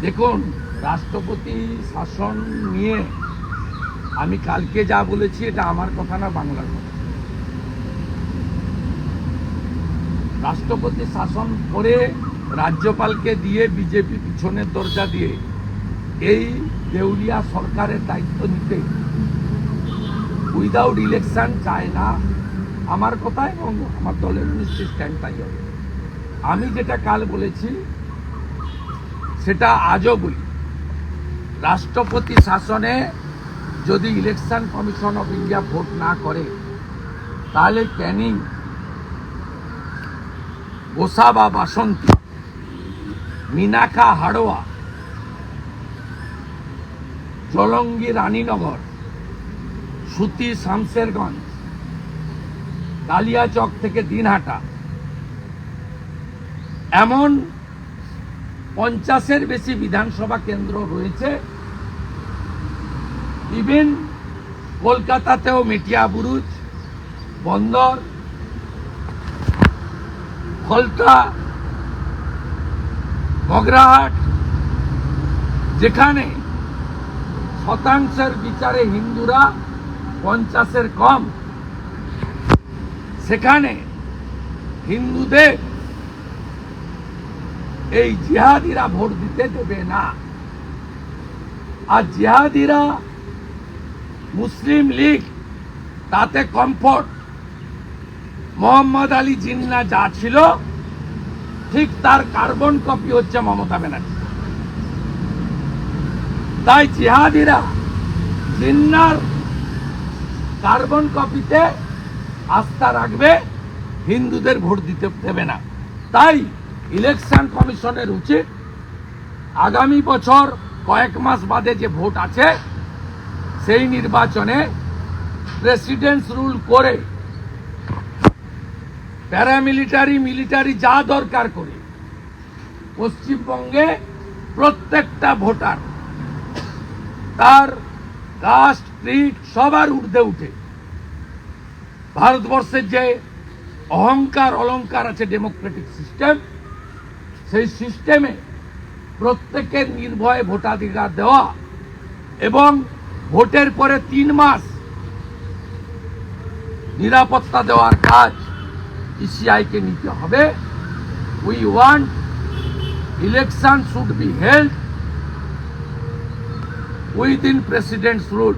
দেখুন, রাষ্ট্রপতি শাসন নিয়ে আমি কালকে যা বলেছি, এটা আমার কথা না বাংলার কথা। রাষ্ট্রপতি শাসন করে রাজ্যপালকে দিয়ে বিজেপি পিছনের দরজা দিয়ে এই দেউলিয়া সরকারের দায়িত্ব নিতে। উইদাউট ইলেকশন চায় না। আমার কথা এবং আমার দলের নিশ্চিত স্ট্যান্ড তাই হবে। আমি যেটা কাল বলেছি সেটা আজও বলি। রাষ্ট্রপতি শাসনে যদি election commission of India vote না করে, তাহলে ক্যানিং গোসা বা বাসন্তী মিনাখা হাড়োয়া, জলঙ্গি রানীনগর, সুতি শামসেরগঞ্জ কালিয়াচক থেকে দিনহাটা, এমন পঞ্চাশের বেশি বিধানসভা কেন্দ্র রয়েছে। ইভেন কলকাতাতেও মেটিয়া বুরুজ, বন্দর ফলতা বগরাহাট, যেখানে শতাংশের বিচারে হিন্দুরা পঞ্চাশের কম, সেখানে হিন্দুদের এই জিহাদিরা ভোট দিতে দেবে না। আর জিহাদিরা মুসলিম লীগ, তাতে কমফোর্ট। মোহাম্মদ আলী জিন্না যা ছিল, ঠিক তার কার্বন কপি হচ্ছে মমতা ব্যানার্জি। তাই জিহাদিরা জিন্নার কার্বন কপিতে আস্থা রাখবে, হিন্দুদের ভোট দিতে দেবে না। তাই ইলেকশন কমিশনের উচিত আগামী বছর কয়েক মাস বাদে যে ভোট আছে, সেই নির্বাচনে প্রেসিডেন্স রুল করে প্যারামিলিটারি মিলিটারি যা দরকার করে পশ্চিমবঙ্গে প্রত্যেকটা ভোটার তার কাস্ট ক্রিট সবার ঊর্ধ্বে উঠে। ভারতবর্ষের যে অহংকার, অলংকার আছে ডেমোক্রেটিক সিস্টেম সেই সিস্টেমে প্রত্যেকের নির্ভয়ে ভোটাধিকার দেওয়া এবং ভোটের পরে তিন মাস নিরাপত্তা দেওয়ার কাজ ইসিআইকে নিতে হবে। We want election should be held within president's rule